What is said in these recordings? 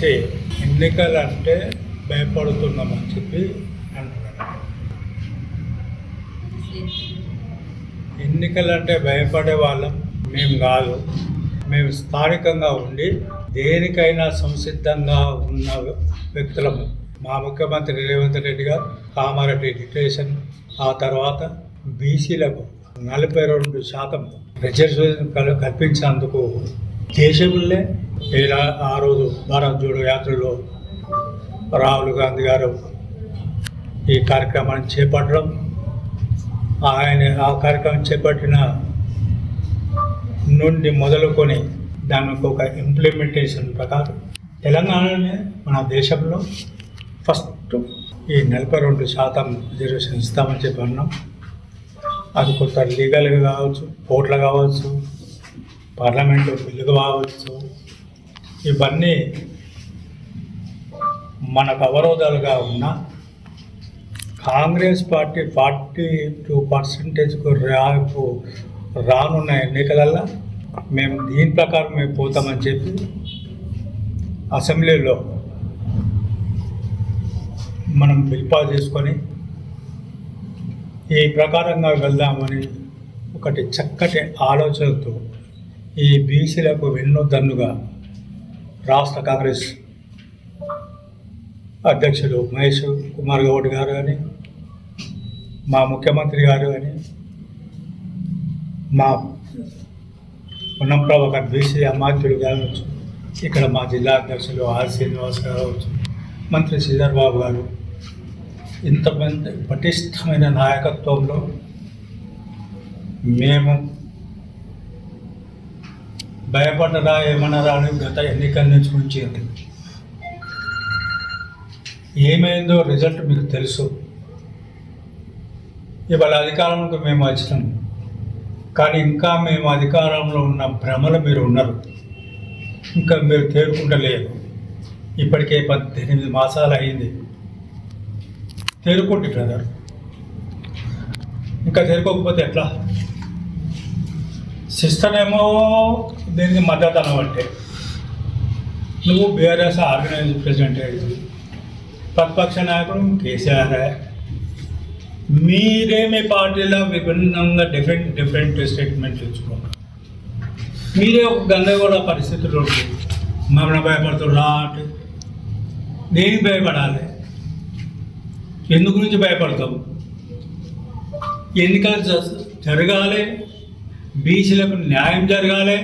కేసీఆర్ ఎన్నికలు అంటే భయపడుతున్నామని చెప్పి అంటున్నారు ఎన్నికలంటే భయపడే వాళ్ళం మేము కాదు. మేము స్థానికంగా ఉండి దేనికైనా సంసిద్ధంగా ఉన్న వ్యక్తులము మా ముఖ్యమంత్రి రేవంత్ రెడ్డి గారు కామారెడ్డి డిక్లరేషన్ ఆ తర్వాత బీసీలకు నలభై రెండు శాతం రిజర్వేషన్ కల్- కల్పించినందుకు దేశంలో ఇలా ఆ రోజు భారత్ జోడో యాత్రలో రాహుల్ గాంధీ గారు ఈ కార్యక్రమాన్ని చేపట్టడం ఆయన ఆ కార్యక్రమం చేపట్టిన నుండి మొదలుకొని దానికి ఒక ఇంప్లిమెంటేషన్ ప్రకారం తెలంగాణనే మన దేశంలో ఫస్ట్ ఈ నలభై రెండు శాతం రిజర్వేషన్ ఇస్తామని చెప్పి అన్నాం. అది కొంత లీగల్గా కావచ్చు కోర్టులు కావచ్చు పార్లమెంటు బిల్లుగా కావచ్చు ఇవన్నీ మనకు అవరోధాలుగా ఉన్న కాంగ్రెస్ పార్టీ ఫార్టీ టూ పర్సెంటేజ్కు రాపు రానున్న ఎన్నికలల్లో మేము దీని ప్రకారం మేము పోతామని చెప్పి అసెంబ్లీలో మనం బిల్పా చేసుకొని ఈ ప్రకారంగా వెళ్దామని ఒకటి చక్కటి ఆలోచనతో ఈ బీసీలకు వెన్నుదన్నుగా రాష్ట్ర కాంగ్రెస్ అధ్యక్షుడు మహేష్ కుమార్ గౌడ్ గారు అని మా ముఖ్యమంత్రి గారు అని మా పొన్నం ప్రభాకర్ బీసీ అమాత్యుడు కావచ్చు ఇక్కడ మా జిల్లా అధ్యక్షులు ఆర్ శ్రీనివాస్ గారు మంత్రి శ్రీధర్ బాబు గారు ఇంతమంది పటిష్టమైన నాయకత్వంలో మేము భయపడరా ఏమన్నారా అని గత ఎన్నికల నుంచి ఉంచింది ఏమైందో రిజల్ట్ మీకు తెలుసు. ఇవాళ అధికారంలోకి మేము వచ్చినాం. కానీ ఇంకా మేము అధికారంలో ఉన్న భ్రమలు మీరు ఉన్నారు. ఇంకా మీరు తేరుకుంటలేదు. ఇప్పటికే పద్దెనిమిది మాసాలు అయింది. తేరుకోండి బ్రదర్. ఇంకా తేరుకోకపోతే ఎట్లా? సిస్టర్ ఏమో దీనికి మద్దతు అనబట్టే నువ్వు బీఆర్ఎస్ ఆర్గనైజ్ ప్రెసిడెంట్ ప్రతిపక్ష నాయకుడు కేసీఆర్. మీరే మీ పార్టీలో విభిన్నంగా డిఫరెంట్ డిఫరెంట్ స్టేట్మెంట్లు ఇచ్చుకున్నారు మీరే ఒక గందరగోళ పరిస్థితుల్లో మమ్మల్ని భయపడుతున్నా అంటే దేనికి భయపడాలి? ఎందు గురించి భయపడతాం ఎన్నికలు జరగాలి. బీసీలకు న్యాయం జరగాలి.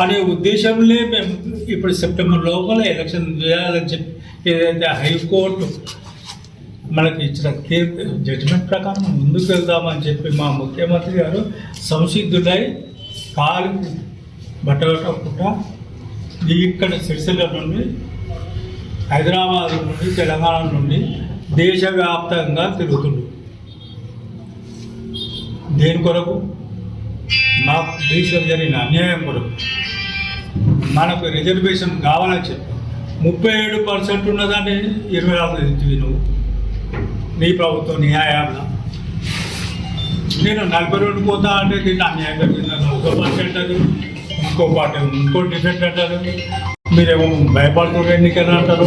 అనే ఉద్దేశంలో మేము ఇప్పుడు సెప్టెంబర్ లోపల ఎలక్షన్ చేయాలని చెప్పి ఏదైతే హైకోర్టు మనకి ఇచ్చిన తీర్పు జడ్జిమెంట్ ప్రకారం ముందుకు వెళ్దామని చెప్పి మా ముఖ్యమంత్రి గారు సంసిద్ధుడై కాలు బట్టగట్టకుండా ఇక్కడ సిరిసిల్ల నుండి హైదరాబాద్ నుండి తెలంగాణ నుండి దేశవ్యాప్తంగా తిరుగుతుండు దేని కొరకు? మాకు బీసీలో జరిగిన అన్యాయం కొరకు. మనకు రిజర్వేషన్ కావాలని చెప్పి. ముప్పై ఏడు పర్సెంట్ ఉన్నదాన్ని ఇరవై ఆరు ఇచ్చి నువ్వు నీ ప్రభుత్వం నీ హయాంలో నేను నలభై రెండు పోతా అంటే దీన్ని అన్యాయం జరిగిందని ఒక పర్సెంట్ అది ఇంకో పార్టీ ఇంకో డిఫెక్ట్ అంటారు. మీరేమో భయపడుతున్న ఎన్నికలు అంటారు.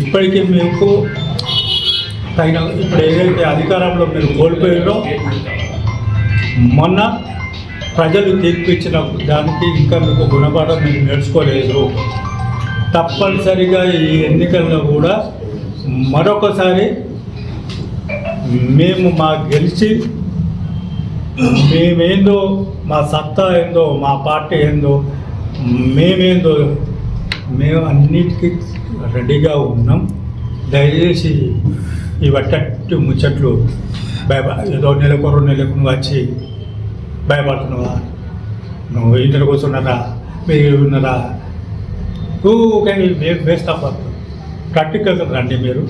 ఇప్పటికీ మీకు తగిన ఇప్పుడు ఏదైతే అధికారంలో మీరు కోల్పోయారో మొన్న ప్రజలు తీర్పు ఇచ్చిన దానికి ఇంకా మీకు గుణపాఠం మీరు నేర్చుకోలేదు. తప్పనిసరిగా ఈ ఎన్నికల్లో కూడా మరొకసారి మేము మా గెలిచి మేమేందో మా సత్తా ఏందో మా పార్టీ ఏందో మేమేందో మేము అన్నిటికీ రెడీగా ఉన్నాం. దయచేసి ఈ వట్టట్టు ముచ్చట్లు భయప ఏదో నెలకు రెండు నెలకు వచ్చి భయపడుతున్నావా? నువ్వు ఇంటర్ కూర్చున్నారా? మీరు ఉన్నారా? ఊకే వేస్ట్ ఆఫ్ ప్రాక్టికల్గా రండి మీరు.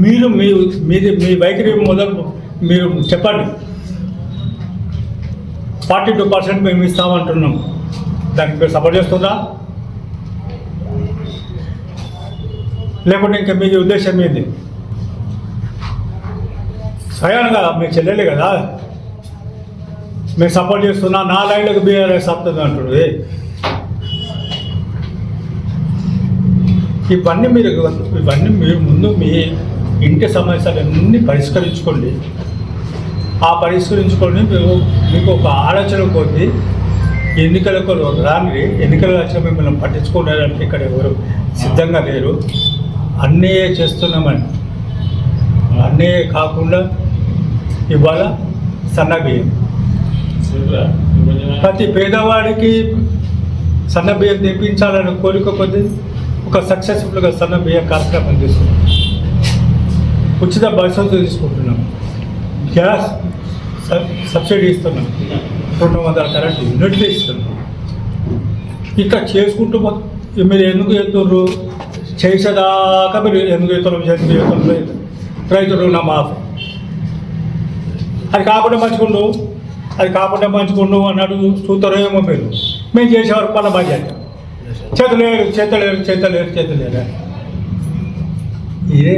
మీరు మీ మీది మీ వైఖరి మొదలు మీరు చెప్పండి. ఫార్టీ టూ పర్సెంట్ మేము ఇస్తామంటున్నాం. దానికి మీరు సపోర్ట్ చేస్తుందా లేకుంటే ఇంకా మీ ఉద్దేశం ఏంది? స్వయానగా మీ చెల్లెలే కదా? మీరు సపోర్ట్ చేస్తున్నా నా లైన్లకు బీఆర్ఎస్ వస్తుంది అంటాడు. ఇవన్నీ మీరు ఇవన్నీ మీరు ముందు మీ ఇంటి సమస్యలన్నీ పరిష్కరించుకోండి. ఆ పరిష్కరించుకొని మీరు మీకు ఒక ఆలోచన కొద్ది ఎన్నికలకు రాని ఎన్నికలు వచ్చిన మిమ్మల్ని పట్టించుకోవడానికి ఇక్కడ ఎవరు సిద్ధంగా లేరు. అన్నీ చేస్తున్నామని. అన్నీ కాకుండా ఇవాళ సన్నబియ్యం ప్రతి పేదవాడికి సన్న బియ్యం తెప్పించాలని కోరిక కొద్ది ఒక సక్సెస్ఫుల్గా సన్న బియ్య కార్యక్రమం తీసుకున్నాం ఉచిత బస్సు తీసుకుంటున్నాం. గ్యాస్ సబ్- సబ్సిడీ ఇస్తున్నాం. రెండు వందల కరెంట్ యూనిట్లు ఇస్తున్నాం. ఇంకా చేసుకుంటూ పో- మీరు ఎందుకు ఎత్తుర్రు చేసేదాకా మీరు ఎందుకు ఎత్తున్నారు ఎందుకు ఎత్తున్నారు నా రుణమాఫీ. అది కాకుండా మంచుకుండు అది కాకుండా మంచుకుండు అన్నాడు చూస్తారో ఏమో మీరు. మేము చేసేవారు పని బాధ్యత. చేతలేరు చేతలేరు చేతలేరు చేతలేరు. ఇదే.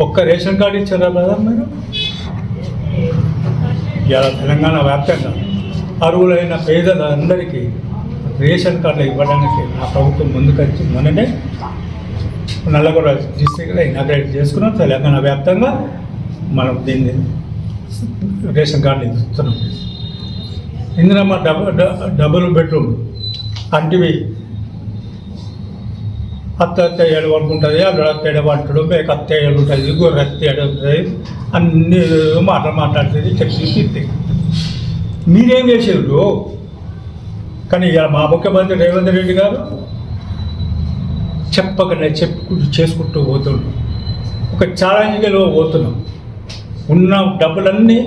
ఒక్క రేషన్ కార్డు ఇచ్చారా కదా మీరు? ఇలా తెలంగాణ వ్యాప్తంగా అరువులైన పేదలందరికీ రేషన్ కార్డులు ఇవ్వడానికి ఆ ప్రభుత్వం ముందుకొచ్చి మొన్ననే నల్లగొండ డిస్ట్రిక్ట్లో ఇనాగ్రేట్ చేసుకున్నాం. తెలంగాణ వ్యాప్తంగా మనం దీన్ని రేషన్ కార్డులు ఇస్తున్నాం ఇందిరమ్మ డబుల్ డబుల్ బెడ్రూమ్ అంటివి. అత్త అత్త ఏడు ఉంటుంది అల్లుడు అత్త ఏడు మేక అత్త ఏడు ఉంటుంది గొర్రె అత్త ఏడు ఉంటుంది అన్ని మాటలు మాట్లాడుతుంది చెప్పి తిట్టి మీరేం చేసేవారు కానీ ఇలా మా ముఖ్యమంత్రి రేవంత్ రెడ్డి గారు చెప్పకనే చెప్పుకుంటూ చేసుకుంటూ పోతుండ్రు ఒక ఛాలెంజ్లో పోతున్నాం. ఉన్న డబ్బులన్నీ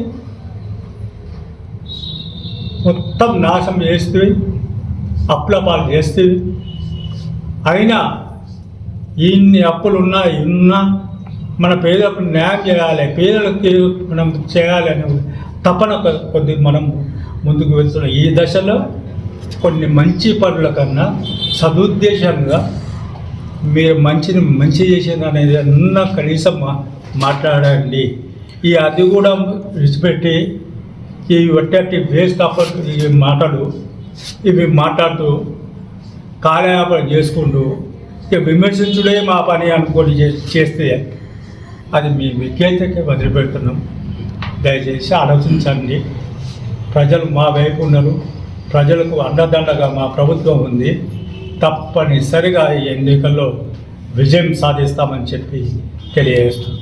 మొత్తం నాశనం చేస్తే అప్పుల పాలు చేస్తే అయినా ఇన్ని అప్పులు ఉన్నా ఉన్నా మన పేదలకు న్యాయం చేయాలి పేదలకు మనం చేయాలి అనే తపన కొద్ది మనం ముందుకు వెళ్తున్నాం. ఈ దశలో కొన్ని మంచి పనుల కన్నా సదుద్దేశంగా మీరు మంచిని మంచి చేసింది అనేది అన్న కనీసం మాట్లాడండి. ఈ అది కూడా విడిచిపెట్టి ఈ వట్టి వేస్ట్ ఆపర్చునిటీ ఇవి మాటలు ఇవి మాట్లాడుతూ కాలయాపన చేసుకుంటూ ఇక విమర్శించుడే మా పని అనుకోని చే- చేస్తే అది మీ విజ్ఞతకే వదిలిపెడుతున్నాం. దయచేసి ఆలోచించండి. ప్రజలు మా వైపు ఉన్నారు. ప్రజలకు అండదండగా మా ప్రభుత్వం ఉంది. తప్పనిసరిగా ఈ ఎన్నికల్లో విజయం సాధిస్తామని చెప్పి తెలియజేస్తుంది